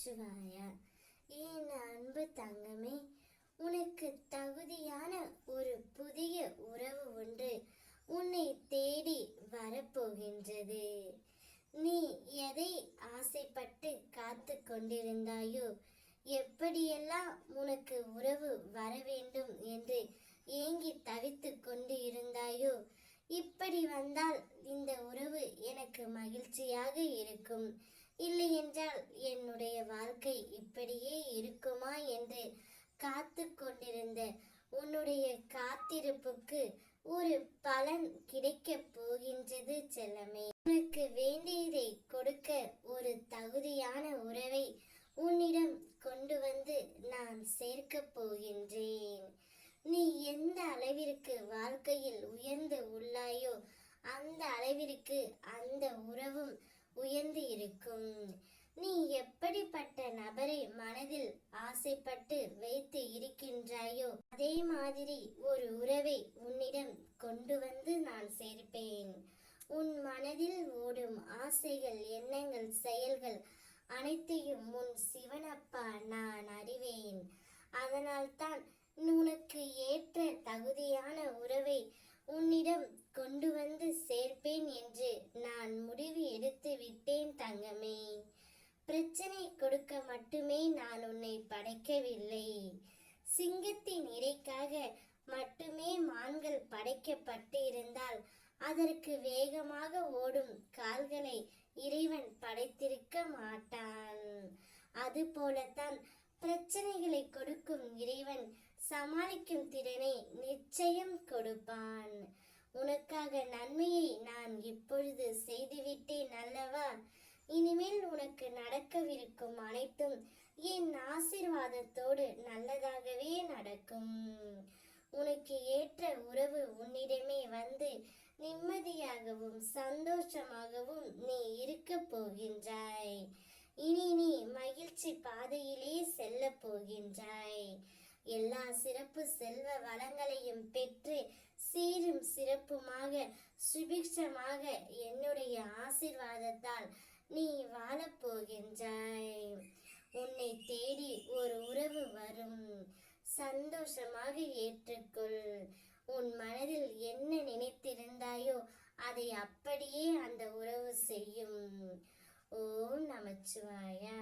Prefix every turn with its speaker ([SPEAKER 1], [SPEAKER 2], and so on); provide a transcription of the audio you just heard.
[SPEAKER 1] நமச்சிவாயா என் அன்பு தங்கமே உனக்கு தகுதியான ஒரு புதிய உறவு ஒன்று உன்னை தேடி வரப்போகின்றது. நீ எதை ஆசைப்பட்டு காத்து கொண்டிருந்தாயோ எப்படியெல்லாம் உனக்கு உறவு வர வேண்டும் என்று ஏங்கி தவித்து கொண்டு இருந்தாயோ இப்படி வந்தால் இந்த உறவு எனக்கு மகிழ்ச்சியாக இருக்கும். இல்லையென்றால் என்னுடைய வாழ்க்கை இப்படியே இருக்குமா என்று காத்து கொண்டிருந்த உன்னுடைய காத்திருப்புக்கு ஒரு பலன் கிடைக்கப் போகின்றது செல்லமே. உனக்கு வேண்டியதை கொடுக்க ஒரு தகுதியான உறவை உன்னிடம் கொண்டு வந்து நான் சேர்க்கப் போகின்றேன். நீ எந்த அளவிற்கு வாழ்க்கையில் உயர்ந்து உள்ளாயோ அந்த அளவிற்கு அந்த உறவு இருக்கும். நீ எப்படிப்பட்ட நபரை மனதில் ஆசைப்பட்டு வைத்து இருக்கின்றாயோ அதே மாதிரி ஒரு உறவை உன்னிடம் கொண்டு வந்து நான் சேர்ப்பேன். உன் மனதில் ஓடும் ஆசைகள் எண்ணங்கள் செயல்கள் அனைத்தையும் உன் சிவனப்பா நான் அறிவேன். அதனால்தான் உனக்கு ஏற்ற தகுதி உறவை உன்னிடம் கொண்டு வந்து சேர்ப்பேன் என்று நான் முடிவு எடுத்து விட்டேன் தங்கமே பிரச்சனை கொடுக்க மட்டுமே நான் உன்னை படைக்கவில்லை. சிங்கத்தின் இறைக்காக மட்டுமே மான்கள் படைக்கப்பட்டு இருந்தால் அதற்கு வேகமாக ஓடும் கால்களை இறைவன் படைத்திருக்க மாட்டான். அதுபோலத்தான் பிரச்சனைகளை கொடுக்கும் இறைவன் சமாளிக்கும் திறனை நிச்சயம் கொடுப்பான். உனக்காக இனிமேல் நடக்கவிருக்கும் அனைத்தும் என் ஆசிர்வாதத்தோடு நல்லதாகவே நடக்கும். உனக்கு ஏற்ற உறவு உன்னிடமே வந்து நிம்மதியாகவும் சந்தோஷமாகவும் நீ இருக்க போகின்றாய். இனி நீ மகிழ்ச்சி பாதையிலே செல்ல போகின்றாய். எல்லா சிறப்பு செல்வ வளங்களையும் பெற்று சீரும் சிறப்புமாக சுபிக்ஷமாக என்னுடைய ஆசிர்வாதத்தால் நீ வாழப்போகின்றாய். உன்னை தேடி ஒரு உறவு வரும். சந்தோஷமாக ஏற்றுக்கொள். உன் மனதில் என்ன நினைத்திருந்தாயோ அதை அப்படியே அந்த உறவு செய்யும். ஓம் நமச்சிவாயா.